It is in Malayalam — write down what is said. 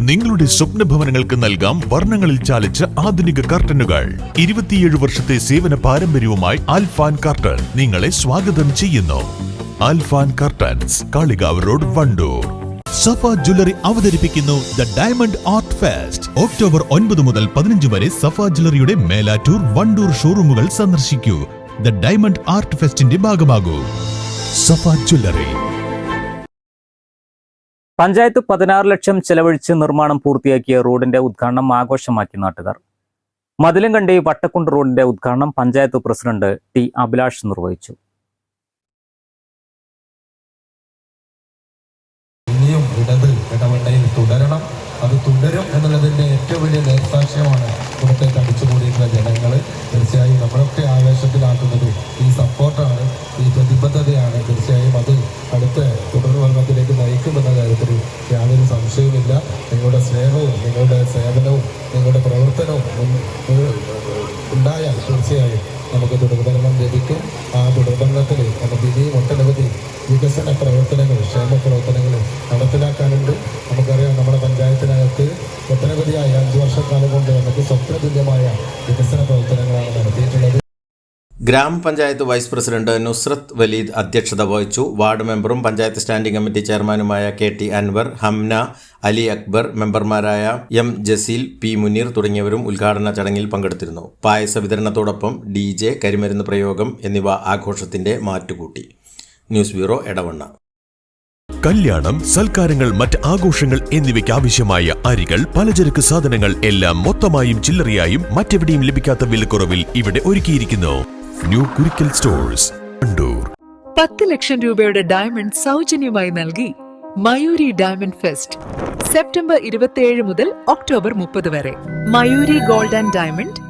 നിങ്ങളുടെ സ്വപ്ന ഭവനങ്ങൾക്ക് നൽകാം വർണങ്ങളിൽ ചാലിച്ച ആധുനിക കർട്ടനുകൾ. ഇരുപത്തിയേഴ് വർഷത്തെ സേവന പാരമ്പര്യവുമായി ആൽഫാൻ കർട്ടൻ നിങ്ങളെ സ്വാഗതം ചെയ്യുന്നു. Alfan curtains Kalikavu road Wandoor. Safa jewellery അവതരിപ്പിക്കുന്നു the diamond art fest. October ഒൻപത് മുതൽ പതിനഞ്ച് വരെ സഫ ജ്വല്ലറിയുടെ മേലാറ്റൂർ വണ്ടൂർ ഷോറൂമുകൾ സന്ദർശിക്കൂ. ദ ഡയമണ്ട് ആർട്ട് ഫെസ്റ്റിന്റെ ഭാഗമാകൂ. സഫ ജ്വല്ലറി. പഞ്ചായത്ത് പതിനാറ് ലക്ഷം ചെലവഴിച്ച് നിർമ്മാണം പൂർത്തിയാക്കിയ റോഡിന്റെ ഉദ്ഘാടനം ആഘോഷമാക്കി നാട്ടുകാർ. മതിലങ്കണ്ടി വട്ടക്കുണ്ട് റോഡിന്റെ ഉദ്ഘാടനം പഞ്ചായത്ത് പ്രസിഡന്റ് ടി അഭിലാഷ് നിർവഹിച്ചു. ഇനിയും തുടരണം. നയിക്കുമെന്ന കാര്യത്തിൽ യാതൊരു സംശയവുമില്ല. നിങ്ങളുടെ സ്നേഹവും നിങ്ങളുടെ സേവനവും നിങ്ങളുടെ പ്രവർത്തനവും ഉണ്ടായാൽ തീർച്ചയായും നമുക്ക് തുടർഭരണം ലഭിക്കും. ആ തുടർഭരണത്തിൽ നമുക്ക് ഇനിയും ഒട്ടനവധി വികസന പ്രവർത്തനങ്ങൾ ക്ഷേമ പ്രവർത്തനങ്ങൾ നടപ്പിലാക്കാനുണ്ട്. നമുക്കറിയാം നമ്മുടെ പഞ്ചായത്തിനകത്ത് ഒട്ടനവധിയായ അഞ്ച് വർഷക്കാലം കൊണ്ട് നമുക്ക് സ്വപ്നതുല്യമായ വികസന പ്രവർത്തനങ്ങളാണ് നടത്തിയിട്ടുള്ളത് ഗ്രാമപഞ്ചായത്ത് വൈസ് പ്രസിഡന്റ് നുസ്രത്ത് വലീദ് അധ്യക്ഷത വഹിച്ചു. വാർഡ് മെമ്പറും പഞ്ചായത്ത് സ്റ്റാൻഡിംഗ് കമ്മിറ്റി ചെയർമാനുമായ കെ ടി അൻവർ ഹംന അലി അക്ബർ മെമ്പർമാരായ എം ജസീൽ പി മുനീർ തുടങ്ങിയവരും ഉദ്ഘാടന ചടങ്ങിൽ പങ്കെടുത്തിരുന്നു. പായസ വിതരണത്തോടൊപ്പം ഡി ജെ കരിമരുന്ന് പ്രയോഗം എന്നിവ ആഘോഷത്തിന്റെ മാറ്റുകൂട്ടി. News bureau Edavanna. കല്യാണം സൽക്കാരങ്ങൾ മറ്റ് ആഘോഷങ്ങൾ എന്നിവയ്ക്ക് ആവശ്യമായ അരികൾ പലചരക്ക് സാധനങ്ങൾ എല്ലാം മൊത്തമായും ചില്ലറയായും മറ്റെവിടെയും ലഭിക്കാത്ത വിലക്കുറവിൽ ഇവിടെ ഒരുക്കിയിരിക്കുന്നു. ന്യൂ കുരിക്കൽ സ്റ്റോഴ്സ് പത്ത് ലക്ഷം രൂപയുടെ ഡയമണ്ട് സൗജന്യമായി നൽകി മയൂരി ഡയമണ്ട് ഫെസ്റ്റ് സെപ്റ്റംബർ ഇരുപത്തിയേഴ് മുതൽ ഒക്ടോബർ മുപ്പത് വരെ. Mayuri gold and diamond